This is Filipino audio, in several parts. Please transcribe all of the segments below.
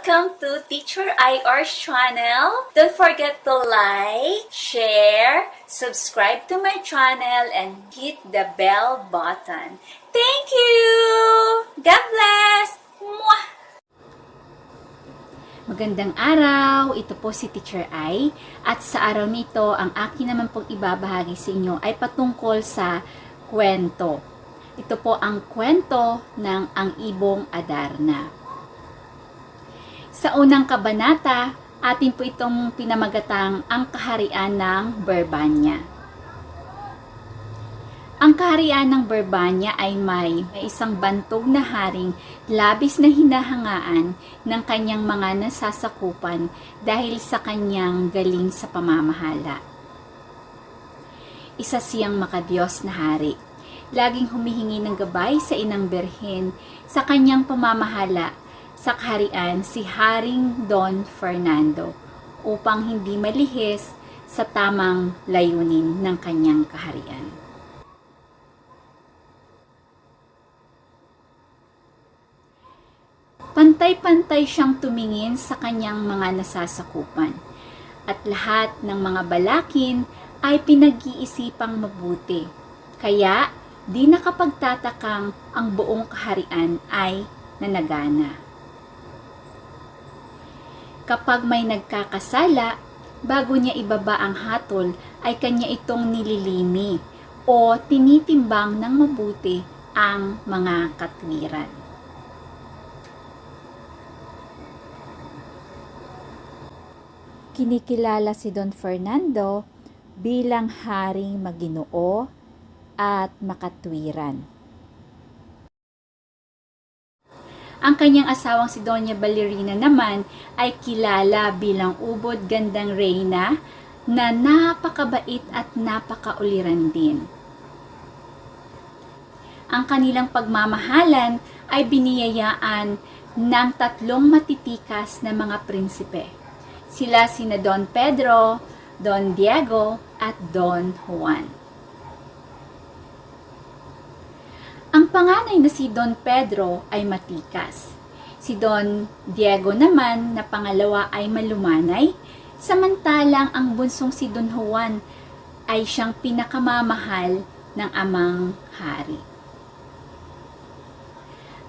Welcome to Teacher IR's channel. Don't forget to like, share, subscribe to my channel, and hit the bell button. Thank you! God bless! Mwah! Magandang araw! Ito po si Teacher I at sa araw nito ang akin naman pong ibabahagi sa inyo ay patungkol sa kwento. Ito po ang kwento ng Ang Ibong Adarna. Sa unang kabanata, atin po itong pinamagatang ang kaharian ng Berbanya. Ang kaharian ng Berbanya ay may, may isang bantog na haring labis na hinahangaan ng kanyang mga nasasakupan dahil sa kanyang galing sa pamamahala. Isa siyang makadiyos na hari. Laging humihingi ng gabay sa inang berhen sa kanyang pamamahala sa kaharian si Haring Don Fernando upang hindi malihis sa tamang layunin ng kanyang kaharian. Pantay-pantay siyang tumingin sa kanyang mga nasasakupan at lahat ng mga balakin ay pinag-iisipang mabuti. Kaya di nakapagtatakang ang buong kaharian ay nanagana. Kapag may nagkakasala, bago niya ibaba ang hatol ay kanya itong nililimi o tinitimbang ng mabuti ang mga katwiran. Kinikilala si Don Fernando bilang haring maginoo at makatwiran. Ang kanyang asawang si Doña Ballerina naman ay kilala bilang ubod gandang reyna na napakabait at napakauliran din. Ang kanilang pagmamahalan ay biniyayaan ng tatlong matitikas na mga prinsipe. Sila sina Don Pedro, Don Diego at Don Juan. Ang panganay na si Don Pedro ay matikas. Si Don Diego naman na pangalawa ay malumanay, samantalang ang bunsong si Don Juan ay siyang pinakamamahal ng amang hari.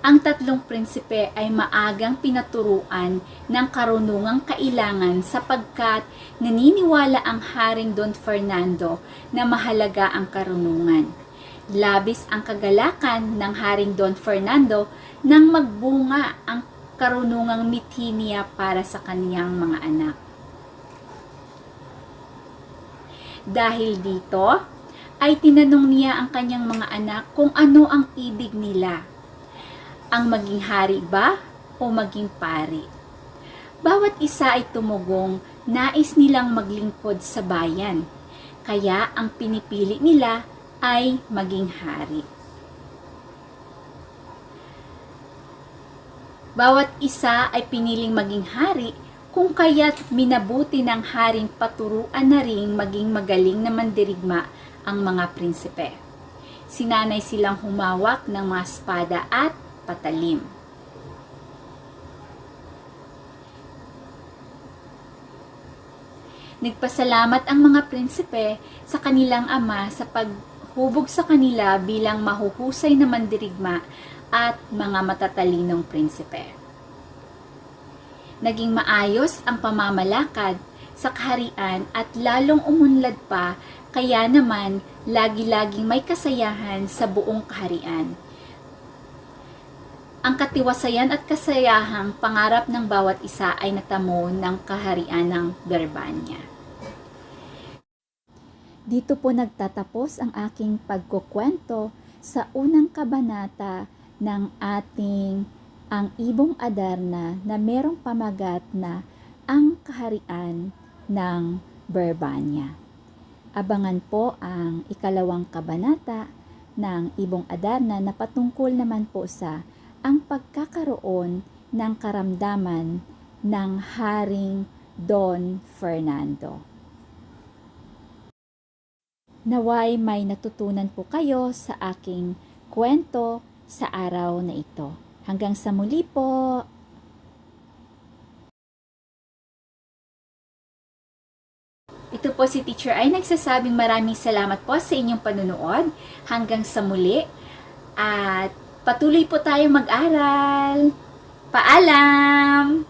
Ang tatlong prinsipe ay maagang pinaturuan ng karunungang kailangan sapagkat naniniwala ang Haring Don Fernando na mahalaga ang karunungan. Labis ang kagalakan ng Haring Don Fernando nang magbunga ang karunungang mithi niya para sa kaniyang mga anak. Dahil dito, ay tinanong niya ang kanyang mga anak kung ano ang ibig nila ang maging hari ba o maging pari. Bawat isa ay tumugong nais nilang maglingkod sa bayan, kaya ang pinipili nila ay maging hari. Bawat isa ay piniling maging hari kung kaya't minabuti ng haring paturuan na ring maging magaling na mandirigma ang mga prinsipe. Sinanay silang humawak ng mga espada at patalim. Nagpasalamat ang mga prinsipe sa kanilang ama sa paghubog sa kanila bilang mahuhusay na mandirigma at mga matatalinong prinsipe. Naging maayos ang pamamalakad sa kaharian at lalong umunlad pa kaya naman lagi-laging may kasayahan sa buong kaharian ang katiwasayan at kasayahang pangarap ng bawat isa ay natamo ng kaharian ng Berbanya. Dito po nagtatapos ang aking pagkukwento sa unang kabanata ng ating ang Ibong Adarna na merong pamagat na ang kaharian ng Berbanya. Abangan po ang ikalawang kabanata ng Ibong Adarna na patungkol naman po sa ang pagkakaroon ng karamdaman ng Haring Don Fernando. Naway may natutunan po kayo sa aking kwento sa araw na ito. Hanggang sa muli po! Ito po si Teacher ay nagsasabing maraming salamat po sa inyong panunood. Hanggang sa muli. At patuloy po tayo mag-aral. Paalam!